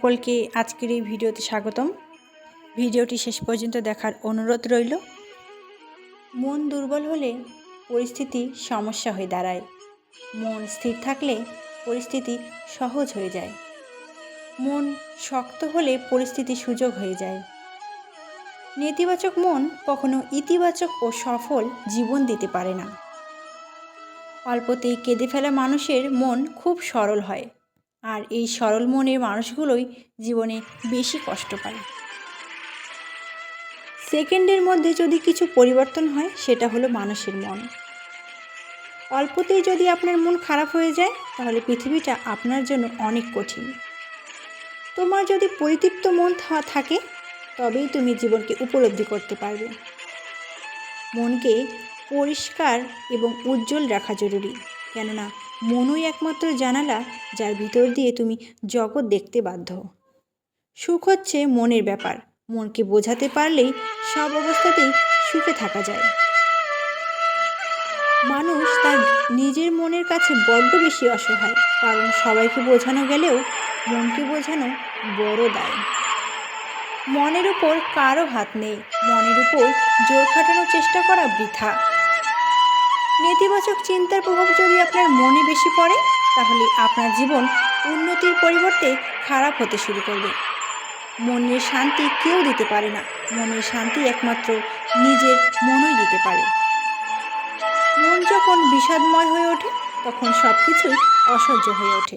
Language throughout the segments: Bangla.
সকলকে আজকের এই ভিডিওতে স্বাগতম। ভিডিওটি শেষ পর্যন্ত দেখার অনুরোধ রইল। মন দুর্বল হলে পরিস্থিতি সমস্যা হয়ে দাঁড়ায়। মন স্থির থাকলে পরিস্থিতি সহজ হয়ে যায়। মন শক্ত হলে পরিস্থিতি সুযোগ হয়ে যায়। নেতিবাচক মন কখনো ইতিবাচক ও সফল জীবন দিতে পারে না। অল্পতেই কেঁদে ফেলা মানুষের মন খুব সরল হয়। আর এই সরল মনের মানুষগুলোই জীবনে বেশি কষ্ট পায়। সেকেন্ডের মধ্যে যদি কিছু পরিবর্তন হয়, সেটা হলো মানুষের মন। অল্পতেই যদি আপনার মন খারাপ হয়ে যায়, তাহলে পৃথিবীটা আপনার জন্য অনেক কঠিন। তোমার যদি পরিতৃপ্ত মন থাকে, তবেই তুমি জীবনকে উপলব্ধি করতে পারবে। মনকে পরিষ্কার এবং উজ্জ্বল রাখা জরুরি। কেননা মনই একমাত্র জানালা যার ভিতর দিয়ে তুমি জগৎ দেখতে বাধ্য। সুখ হচ্ছে মনের ব্যাপার। মনকে বোঝাতে পারলেই সব অবস্থাতেই সুখে থাকা যায়। মানুষ তার নিজের মনের কাছে বড্ড বেশি অসহায়, কারণ সবাইকে বোঝানো গেলেও মনকে বোঝানো বড় দায়। মনের উপর কারও হাত নেই। মনের উপর জোর খাটানোর চেষ্টা করা বৃথা। নেতিবাচক চিন্তার প্রভাব যদি আপনার মনে বেশি পড়ে, তাহলে আপনার জীবন উন্নতির পরিবর্তে খারাপ হতে শুরু করবে। মনের শান্তি কেউ দিতে পারে না। মনের শান্তি একমাত্র নিজের মনই দিতে পারে। মন যখন বিষাদময় হয়ে ওঠে, তখন সব কিছুই অসহ্য হয়ে ওঠে।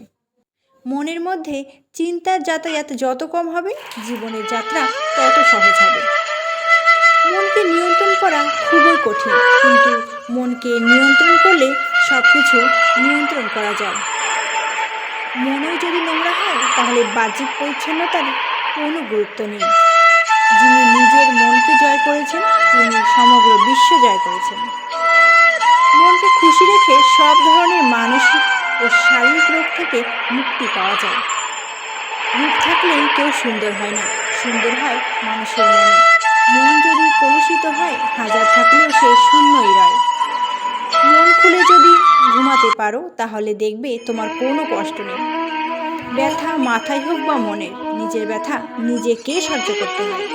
মনের মধ্যে চিন্তার যাতায়াত যত কম হবে, জীবনের যাত্রা তত সহজ হবে। মনকে নিয়ন্ত্রণ করা খুবই কঠিন, কিন্তু মনকে নিয়ন্ত্রণ করলে সব কিছু নিয়ন্ত্রণ করা যায়। মনই যদি নোংরা হয়, তাহলে বাহ্যিক পরিচ্ছন্নতার কোনো গুরুত্ব নেই। যিনি নিজের মনকে জয় করেছেন, তিনি সমগ্র বিশ্ব জয় করেছেন। মনকে খুশি রেখে সব ধরনের মানসিক ও শারীরিক রোগ থেকে মুক্তি পাওয়া যায়। রূপ থাকলেই কেউ সুন্দর হয় না। সুন্দর হয় মানুষের মনে। মন যদি কলুষিত হয়, হাজার থাকলেও সে শূন্যই রয়। ঘুমাতে পারো, তাহলে দেখবে তোমার কোনো কষ্ট নেই। ব্যথা মাথায় হোক বা মনে, নিজের ব্যথা নিজেকে সহ্য করতে হয়।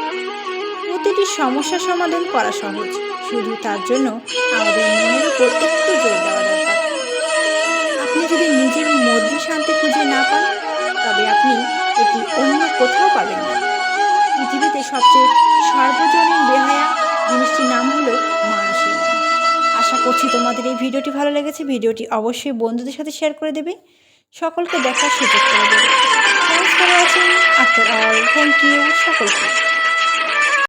প্রতিটি সমস্যা সমাধান করা সহজ, শুধু তার জন্য আমাদের মনের উপর একটু জোর দেওয়া দরকার। আপনি যদি নিজের মধ্যে শান্তি খুঁজে না পান, তবে আপনি এটি অন্য কোথাও পাবেন না। করছি। তোমাদের এই ভিডিওটি ভালো লেগেছে, ভিডিওটি অবশ্যই বন্ধুদের সাথে শেয়ার করে দেবে। সকলকে দেখার সুযোগ করে দেবে। Thanks for after all thank you সকলকে।